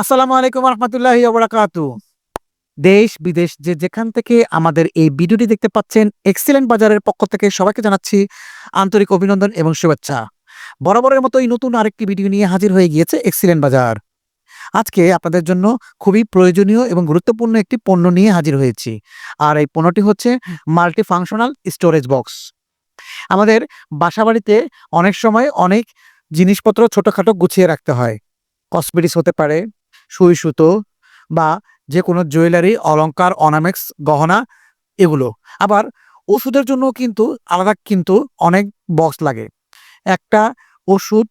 আসসালামু আলাইকুম রহমতুল্লাহি ওবরাকাতু দেশ, বিদেশ, যে যেখান থেকে আমাদের এই ভিডিওটি দেখতে পাচ্ছেন, এক্সিলেন্ট বাজারের পক্ষ থেকে সবাইকে জানাচ্ছি আন্তরিক অভিনন্দন এবং শুভেচ্ছা। বরাবরের মতো এই নতুন আরেকটি ভিডিও নিয়ে হাজির হয়ে গিয়েছে এক্সিলেন্ট বাজার। আজকে আপনাদের জন্য খুবই প্রয়োজনীয় এবং গুরুত্বপূর্ণ একটি পণ্য নিয়ে হাজির হয়েছি। আর এই পণ্যটি হচ্ছে মাল্টি ফাংশনাল স্টোরেজ বক্স আমাদের বাসাবাড়িতে অনেক সময় অনেক জিনিসপত্র ছোটোখাটো গুছিয়ে রাখতে হয়। কসমেটিক্স হতে পারে সুই সুতো বা যে কোনো জুয়েলারি অলঙ্কার অনামেক্স, গহনা এগুলো। আবার ওষুধের জন্য কিন্তু আলাদা কিন্তু অনেক বক্স লাগে। একটা ওষুধ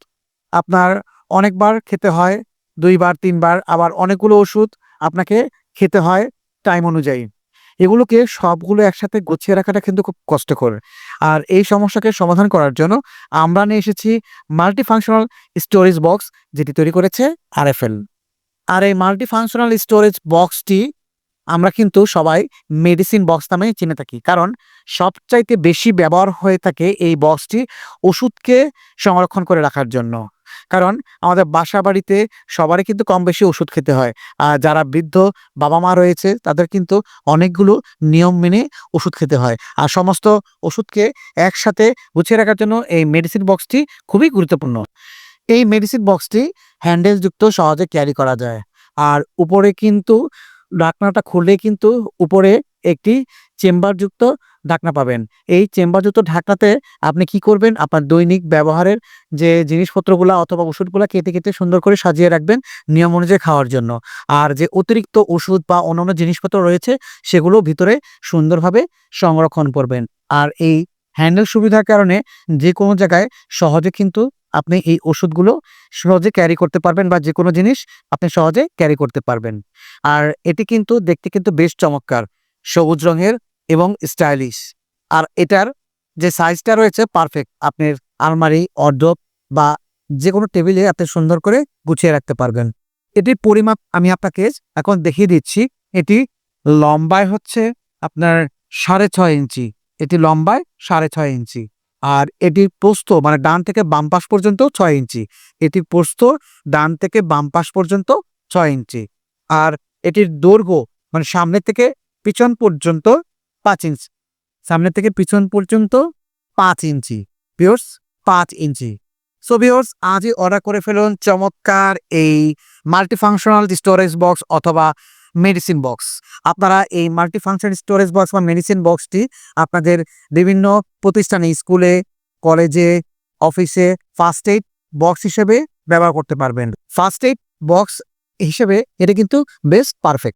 আপনার অনেকবার খেতে হয়, দুইবার, তিনবার, আবার অনেকগুলো ওষুধ আপনাকে খেতে হয় টাইম অনুযায়ী। এগুলোকে সবগুলো একসাথে গুছিয়ে রাখাটা কিন্তু খুব কষ্টকর। আর এই সমস্যাকে সমাধান করার জন্য আমরা নিয়ে এসেছি মাল্টি ফাংশনাল স্টোরেজ বক্স যেটি তৈরি করেছে আরএফএল আর এই মাল্টি ফাংশনাল স্টোরেজ বক্সটি আমরা কিন্তু সবাই মেডিসিন বক্স নামে চিনে থাকি। কারণ সবচাইতে বেশি ব্যবহার হয়ে থাকে এই বক্সটি ওষুধকে সংরক্ষণ করে রাখার জন্য। কারণ আমাদের বাসা বাড়িতে সবারই কিন্তু কম বেশি ওষুধ খেতে হয়। আর যারা বৃদ্ধ বাবা মা রয়েছে, তাদের কিন্তু অনেকগুলো নিয়ম মেনে ওষুধ খেতে হয়। আর সমস্ত ওষুধকে একসাথে গুছিয়ে রাখার জন্য এই মেডিসিন বক্সটি খুবই গুরুত্বপূর্ণ। এই মেডিসিন বক্সটি হ্যান্ডেলযুক্ত সহজে ক্যারি করা যায়। আর উপরে কিন্তু ঢাকনাটা খুললে কিন্তু উপরে একটি চেম্বারযুক্ত ঢাকনা পাবেন। এই চেম্বারযুক্ত ঢাকনাতে আপনি কি করবেন? আপনার দৈনিক ব্যবহারের যে জিনিসপত্রগুলো অথবা ওষুধগুলো কেটে কেটে সুন্দর করে সাজিয়ে রাখবেন নিয়ম অনুযায়ী খাওয়ার জন্য। আর যে অতিরিক্ত ওষুধ বা অন্যান্য জিনিসপত্র রয়েছে, সেগুলো ভিতরে সুন্দরভাবে সংরক্ষণ করবেন। আর এই হ্যান্ডেল সুবিধার কারণে যে কোনো জায়গায় সহজে কিন্তু আপনি এই ওষুধগুলো সহজে ক্যারি করতে পারবেন বা যে কোনো জিনিস আপনি সহজে ক্যারি করতে পারবেন। আর এটি কিন্তু দেখতে কিন্তু বেশ চমৎকার, সবুজ রঙের এবং স্টাইলিশ আর এটার যে সাইজটা রয়েছে পারফেক্ট আপনার আলমারি অর্ডব বা যে কোনো টেবিলে আপনি সুন্দর করে গুছিয়ে রাখতে পারবেন। এটির পরিমাপ আমি আপনাকে এখন দেখিয়ে দিচ্ছি। এটি লম্বায় হচ্ছে আপনার সাড়ে ছয় ইঞ্চি, এটি লম্বায় সাড়ে ছয় ইঞ্চি। আর এটির প্রস্থ মানে ডান থেকে বাম পাশ পর্যন্ত ছয় ইঞ্চি। এটির প্রস্থ ডান থেকে বাম পাশ পর্যন্ত ছয় ইঞ্চি। আর এটির দৈর্ঘ্য মানে সামনে থেকে পিছন পর্যন্ত পাঁচ ইঞ্চি। সামনে থেকে পিছন পর্যন্ত পাঁচ ইঞ্চি। পিওর্স পাঁচ ইঞ্চি। সো ভিওর্স আজই অর্ডার করে ফেলুন চমৎকার এই মাল্টিফাংশনাল স্টোরেজ বক্স অথবা মেডিসিন বক্স আপনারা এই মাল্টিফাংশন স্টোরেজ বক্স বা মেডিসিন বক্সটি আপনাদের বিভিন্ন প্রতিষ্ঠানে, স্কুলে কলেজে অফিসে ফার্স্ট এইড বক্স হিসেবে ব্যবহার করতে পারবেন। ফার্স্ট এইড বক্স হিসেবে এটা কিন্তু বেস্ট পারফেক্ট